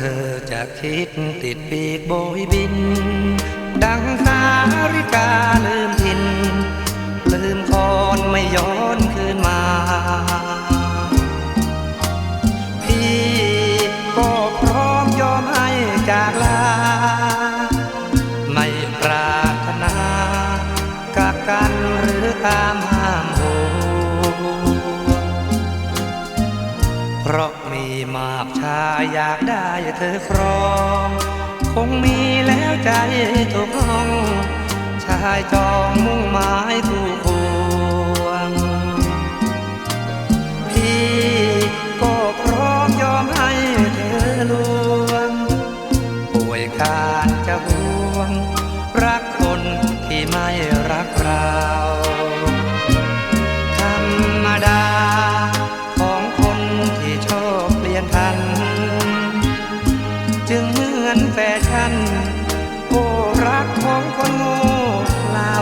เธอจะคิดติดปีกโบยบิน ดังสาริกาลืมทิน ลืมคอนไม่ย้อนคืนมา พี่ก็พร้อมยอมให้จากลา ไม่ปรารถนากักกันหรือตามหา เพราะมีมากชายอยากได้เธอครอง คงมีแล้วใจทุกห้อง ชายจองมุ่งหมายคู่ควง พี่ก็พร้อมยอมให้เธอลวงป่วยการันจึงเหมือนแฟชั่น โอ้รักของคนโง่เรา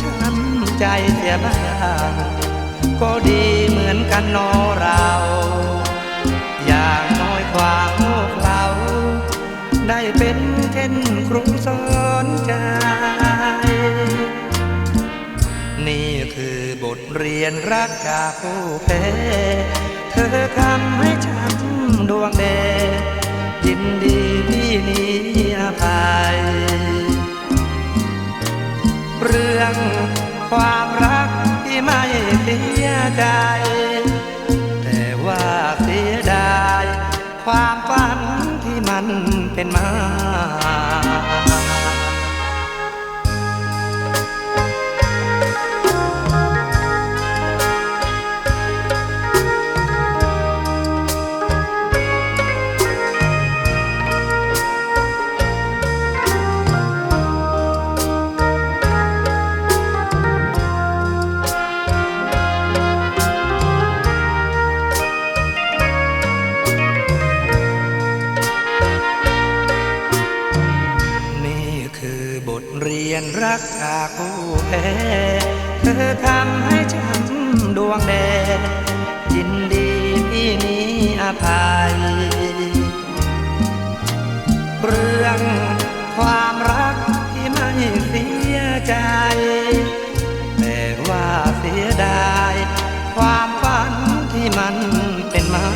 ช้ำใจเสียบ้างก็ดีเหมือนกันนอเรา อย่างน้อยความโง่เขลาได้เป็นเช่นครูสอนใจนี่คือบทเรียนรักจากผู้แพ้เธอทำ ดวงแดยินดีพี่นี้อภัยเรื่องความรักที่ไม่เสียใจ แต่ว่าเสียดาย ความฝันที่มันเป็นมา นรักจากผู้แพ้เธอทำให้ช้ำดวงแดงยินดีที่นี้อภัย เรื่องความรักที่ไม่เสียใจ แต่ว่าเสียดาย ความฝันที่มันเป็นมา